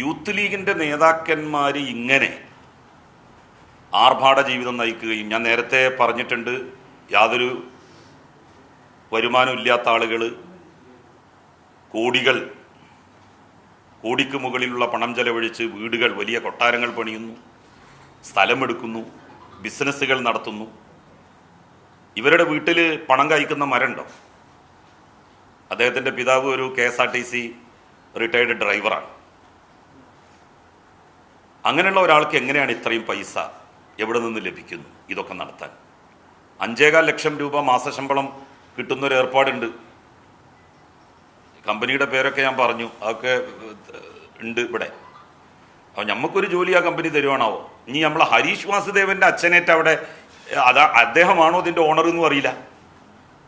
Youth ലീഗിന്റെ നേതാക്കന്മാർ ഇങ്ങനെ ആർഭാട ജീവിതം നയിക്കുകയും ഞാൻ നേരത്തെ പറഞ്ഞിട്ടുണ്ട് യാതൊരു വരുമാനമില്ലാത്ത ആളുകൾ കോടികൾ കോടിക്ക് മുകളിലുള്ള പണം ചെലവഴിച്ച് വീടുകൾ വലിയ കൊട്ടാരങ്ങൾ പണിയുന്നു സ്ഥലമെടുക്കുന്നു ബിസിനസ്സുകൾ നടത്തുന്നു. ഇവരുടെ വീട്ടിൽ പണം കഴിക്കുന്ന മരണ്ടോ അദ്ദേഹത്തിന്റെ പിതാവ് ഒരു K S R T C retired ഡ്രൈവറാണ്. അങ്ങനെയുള്ള ഒരാൾക്ക് എങ്ങനെയാണ് ഇത്രയും പൈസ എവിടെ നിന്ന് ലഭിക്കുന്നു? ഇതൊക്കെ നടത്താൻ. അഞ്ചേകാൽ ലക്ഷം രൂപ മാസശമ്പളം കിട്ടുന്നൊരു ഏർപ്പാടുണ്ട്. കമ്പനിയുടെ പേരൊക്കെ ഞാൻ പറഞ്ഞു. അതൊക്കെ ഉണ്ട് ഇവിടെ. അപ്പോൾ നമുക്കൊരു ജോലി ആ കമ്പനി തരുവാണാവോ? ഇനി നമ്മൾ ഹരീഷ് വാസുദേവന്റെ അച്ഛനേറ്റ് അവിടെ അതാ അദ്ദേഹമാണോ ഇതിന്റെ ഓണർ എന്നും അറിയില്ല.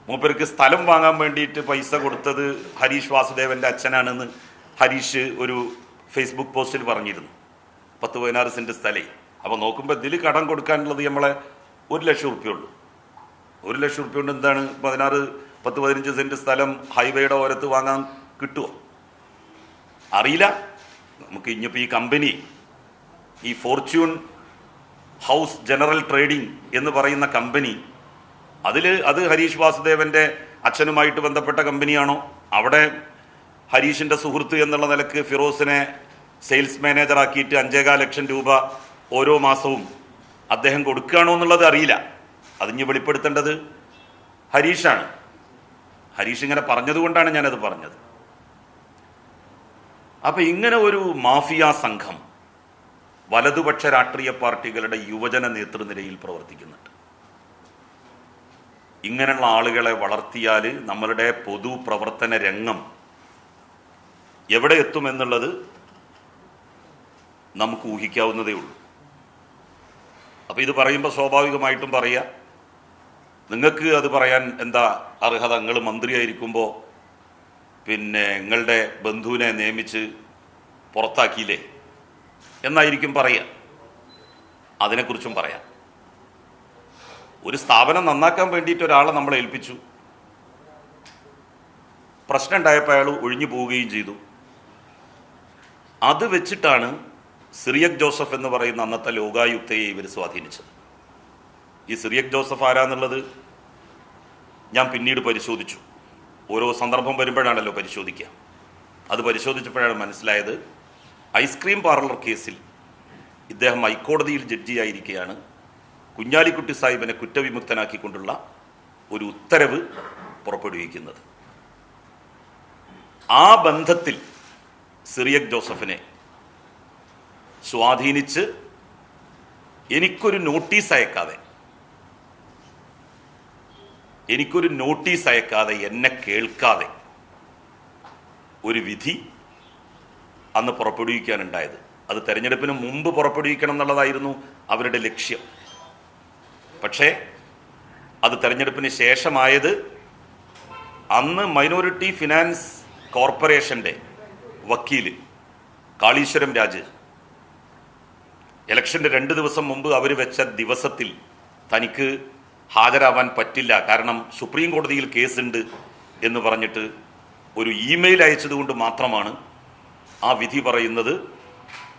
മൂപ്പർക്ക് സ്ഥലം വാങ്ങാൻ വേണ്ടിയിട്ട് പൈസ കൊടുത്തത് ഹരീഷ് വാസുദേവന്റെ അച്ഛനാണെന്ന് ഹരീഷ് ഒരു ഫേസ്ബുക്ക് പോസ്റ്റിൽ പറഞ്ഞിരുന്നു. പത്ത് പതിനാറ് സെന്റ് സ്ഥലേ. അപ്പോൾ നോക്കുമ്പോൾ ഇതിൽ കടം കൊടുക്കാനുള്ളത് നമ്മളെ ഒരു ലക്ഷം റുപ്യ ഉള്ളൂ ഒരു ലക്ഷം റുപ്യ കൊണ്ട് എന്താണ് പതിനാറ് പത്ത് പതിനഞ്ച് സെന്റ് സ്ഥലം ഹൈവേയുടെ ഓരത്ത് വാങ്ങാൻ കിട്ടുമോ അറിയില്ല. നമുക്ക് ഇനിയിപ്പോൾ ഈ കമ്പനി ഈ ഫോർച്യൂൺ ഹൗസ് ജനറൽ ട്രേഡിംഗ് എന്ന് പറയുന്ന കമ്പനി അതിൽ അത് ഹരീഷ് വാസുദേവന്റെ അച്ഛനുമായിട്ട് ബന്ധപ്പെട്ട കമ്പനിയാണോ? അവിടെ ഹരീഷിന്റെ സുഹൃത്ത് എന്നുള്ള നിലയ്ക്ക് ഫിറോസിനെ സെയിൽസ് മാനേജർ ആക്കിയിട്ട് അഞ്ചേകാൽ ലക്ഷം രൂപ ഓരോ മാസവും അദ്ദേഹം കൊടുക്കുകയാണോ എന്നുള്ളത് അറിയില്ല. അതിഞ്ഞ് വെളിപ്പെടുത്തേണ്ടത് ഹരീഷാണ്. ഹരീഷ് ഇങ്ങനെ പറഞ്ഞതുകൊണ്ടാണ് ഞാനത് പറഞ്ഞത്. അപ്പൊ ഇങ്ങനെ ഒരു മാഫിയ സംഘം വലതുപക്ഷ രാഷ്ട്രീയ പാർട്ടികളുടെ യുവജന നേതൃനിരയിൽ പ്രവർത്തിക്കുന്നുണ്ട്. ഇങ്ങനെയുള്ള ആളുകളെ വളർത്തിയാൽ നമ്മളുടെ പൊതു പ്രവർത്തന രംഗം എവിടെ എത്തുമെന്നുള്ളത് നമുക്ക് ഊഹിക്കാവുന്നതേ ഉള്ളൂ. അപ്പോൾ ഇത് പറയുമ്പോൾ സ്വാഭാവികമായിട്ടും പറയുക നിങ്ങൾക്ക് അത് പറയാൻ എന്താ അർഹത? നിങ്ങൾ മന്ത്രിയായിരിക്കുമ്പോൾ പിന്നെ നിങ്ങളുടെ ബന്ധുവിനെ നിയമിച്ച് പുറത്താക്കിയില്ലേ? എന്നായിരിക്കും പറയുക അതിനെക്കുറിച്ചും പറയാം. ഒരു സ്ഥാപനം നന്നാക്കാൻ വേണ്ടിയിട്ട് ഒരാളെ നമ്മൾ ഏൽപ്പിച്ചു. പ്രശ്നം ഉണ്ടായപ്പോൾ അയാൾ ഒഴിഞ്ഞു പോവുകയും ചെയ്തു. അത് വെച്ചിട്ടാണ് സിറിയക് ജോസഫ് എന്ന് പറയുന്ന അന്നത്തെ ലോകായുക്തയെ ഇവർ സ്വാധീനിച്ചത്. ഈ സിറിയക് ജോസഫ് ആരാന്നുള്ളത് ഞാൻ പിന്നീട് പരിശോധിച്ചു. ഓരോ സന്ദർഭം വരുമ്പോഴാണല്ലോ പരിശോധിക്കുക. അത് പരിശോധിച്ചപ്പോഴാണ് മനസ്സിലായത് ഐസ്ക്രീം പാർലർ കേസിൽ ഇദ്ദേഹം ഹൈക്കോടതിയിൽ ജഡ്ജിയായിരിക്കെയാണ് കുഞ്ഞാലിക്കുട്ടി സാഹിബിനെ കുറ്റവിമുക്തനാക്കിക്കൊണ്ടുള്ള ഒരു ഉത്തരവ് പുറപ്പെടുവിക്കുന്നത്. ആ ബന്ധത്തിൽ സിറിയക് ജോസഫിനെ സ്വാധീനിച്ച് എനിക്കൊരു നോട്ടീസ് അയക്കാതെ എനിക്കൊരു നോട്ടീസ് അയക്കാതെ എന്നെ കേൾക്കാതെ ഒരു വിധി അന്ന് പുറപ്പെടുവിക്കാനുണ്ടായത്. അത് തെരഞ്ഞെടുപ്പിന് മുമ്പ് പുറപ്പെടുവിക്കണം എന്നുള്ളതായിരുന്നു അവരുടെ ലക്ഷ്യം. പക്ഷേ അത് തെരഞ്ഞെടുപ്പിന് ശേഷമായത് അന്ന് മൈനോറിറ്റി ഫിനാൻസ് കോർപ്പറേഷന്റെ വക്കീൽ കാളീശ്വരം രാജ് ഇലക്ഷന്റെ രണ്ട് ദിവസം മുമ്പ് അവർ വെച്ച ദിവസത്തിൽ തനിക്ക് ഹാജരാവാൻ പറ്റില്ല. കാരണം സുപ്രീം കോടതിയിൽ കേസുണ്ട് എന്ന് പറഞ്ഞിട്ട് ഒരു ഇമെയിൽ അയച്ചതുകൊണ്ട് മാത്രമാണ് ആ വിധി പറയുന്നത്.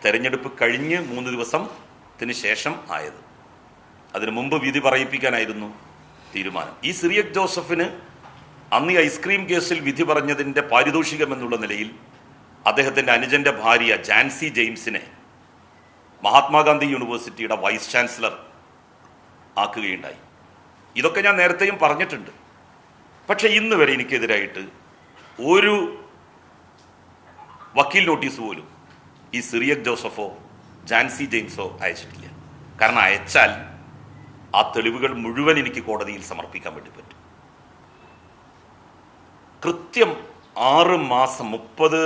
തെരഞ്ഞെടുപ്പ് കഴിഞ്ഞ് മൂന്ന് ദിവസത്തിന് ശേഷം ആയത്. അതിനു മുമ്പ് വിധി പറയിപ്പിക്കാനായിരുന്നു തീരുമാനം. ഈ സിറിയക് ജോസഫിന് അന്ന് ഈ ഐസ്ക്രീം കേസിൽ വിധി പറഞ്ഞതിന്റെ പാരിതോഷികം എന്നുള്ള നിലയിൽ അദ്ദേഹത്തിന്റെ അനുജന്റെ ഭാര്യ ജാൻസി ജെയിംസിനെ മഹാത്മാഗാന്ധി യൂണിവേഴ്സിറ്റിയുടെ വൈസ് ചാൻസലർ ആക്കുകയുണ്ടായി. ഇതൊക്കെ ഞാൻ നേരത്തെയും പറഞ്ഞിട്ടുണ്ട്. പക്ഷേ ഇന്ന് വരെ എനിക്കെതിരായിട്ട് ഒരു വക്കീൽ നോട്ടീസ് പോലും ഈ സിറിയക് ജോസഫോ ജാൻസി ജെയിംസോ അയച്ചിട്ടില്ല. കാരണം അയച്ചാൽ ആ തെളിവുകൾ മുഴുവൻ എനിക്ക് കോടതിയിൽ സമർപ്പിക്കാൻ വേണ്ടി പറ്റും. കൃത്യം ആറ് മാസം മുപ്പത്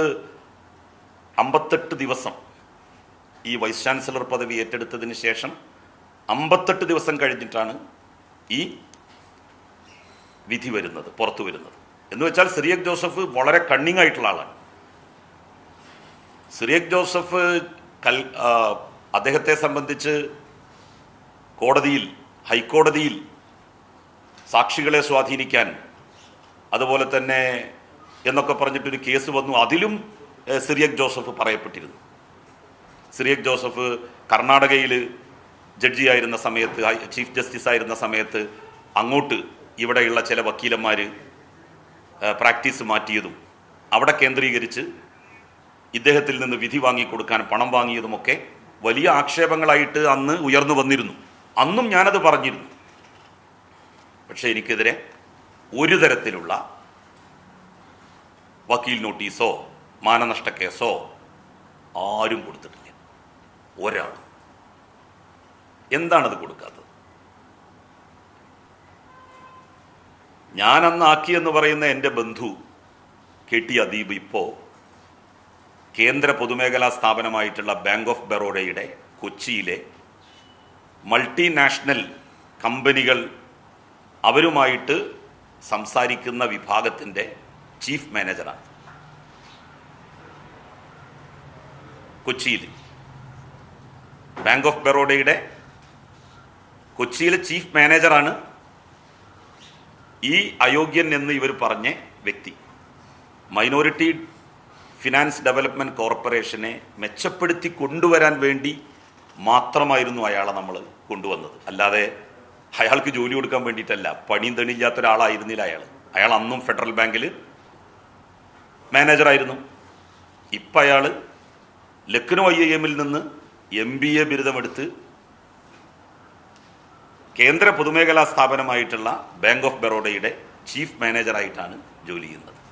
അമ്പത്തെട്ട് ദിവസം ഈ വൈസ് ചാൻസലർ പദവി ഏറ്റെടുത്തതിന് ശേഷം അമ്പത്തെട്ട് ദിവസം കഴിഞ്ഞിട്ടാണ് ഈ വിധി വരുന്നത് പുറത്തു വരുന്നത്. എന്ന് വെച്ചാൽ സിറിയക് ജോസഫ് വളരെ കണ്ണിങ് ആയിട്ടുള്ള ആളാണ്. സിറിയക് ജോസഫ് കൽ അദ്ദേഹത്തെ സംബന്ധിച്ച് കോടതിയിൽ ഹൈക്കോടതിയിൽ സാക്ഷികളെ സ്വാധീനിക്കാൻ അതുപോലെ തന്നെ എന്നൊക്കെ പറഞ്ഞിട്ടൊരു കേസ് വന്നു. അതിലും സിറിയക് ജോസഫ് പറയപ്പെട്ടിരുന്നു. സിറിയക് ജോസഫ് കർണാടകയിൽ ജഡ്ജിയായിരുന്ന സമയത്ത് ചീഫ് ജസ്റ്റിസ് ആയിരുന്ന സമയത്ത് അങ്ങോട്ട് ഇവിടെയുള്ള ചില വക്കീലന്മാർ പ്രാക്ടീസ് മാറ്റിയതും അവിടെ കേന്ദ്രീകരിച്ച് ഇദ്ദേഹത്തിൽ നിന്ന് വിധി വാങ്ങിക്കൊടുക്കാൻ പണം വാങ്ങിയതുമൊക്കെ വലിയ ആക്ഷേപങ്ങളായിട്ട് അന്ന് ഉയർന്നു വന്നിരുന്നു. അന്നും ഞാനത് പറഞ്ഞിരുന്നു. പക്ഷേ എനിക്കെതിരെ ഒരു തരത്തിലുള്ള വക്കീൽ നോട്ടീസോ മാനനഷ്ട കേസോ ആരും കൊടുത്തിട്ടില്ല. ഒരാളും എന്താണത് കൊടുക്കാത്തത്? ഞാൻ അന്ന് ആക്കിയെന്ന് പറയുന്ന എന്റെ ബന്ധു കെ ടി അദീബ് ഇപ്പോൾ കേന്ദ്ര പൊതുമേഖലാ സ്ഥാപനമായിട്ടുള്ള ബാങ്ക് ഓഫ് ബറോഡയുടെ കൊച്ചിയിലെ മൾട്ടിനാഷണൽ കമ്പനികൾ അവരുമായിട്ട് സംസാരിക്കുന്ന വിഭാഗത്തിന്റെ ചീഫ് മാനേജറാണ്. കൊച്ചിയിൽ. ബാങ്ക് ഓഫ് ബറോഡയുടെ കൊച്ചിയിലെ ചീഫ് മാനേജറാണ് ഈ അയോഗ്യൻ എന്ന് ഇവർ പറഞ്ഞ വ്യക്തി. മൈനോറിറ്റി ഫിനാൻസ് ഡെവലപ്മെന്റ് കോർപ്പറേഷനെ മെച്ചപ്പെടുത്തി കൊണ്ടുവരാൻ വേണ്ടി മാത്രമായിരുന്നു അയാളെ നമ്മൾ കൊണ്ടുവന്നത്. അല്ലാതെ അയാൾക്ക് ജോലി കൊടുക്കാൻ വേണ്ടിയിട്ടല്ല പണിയും തെളിയില്ലാത്ത ഒരാളായിരുന്നില്ല അയാൾ അയാൾ അന്നും ഫെഡറൽ ബാങ്കിൽ മാനേജറായിരുന്നു. ഇപ്പം അയാൾ ലക്നോ ഐ എമ്മിൽ നിന്ന് എം ബി എ ബിരുദമെടുത്ത് കേന്ദ്ര പൊതുമേഖലാ സ്ഥാപനമായിട്ടുള്ള ബാങ്ക് ഓഫ് ബറോഡയുടെ ചീഫ് മാനേജറായിട്ടാണ് ജോലി ചെയ്യുന്നത്.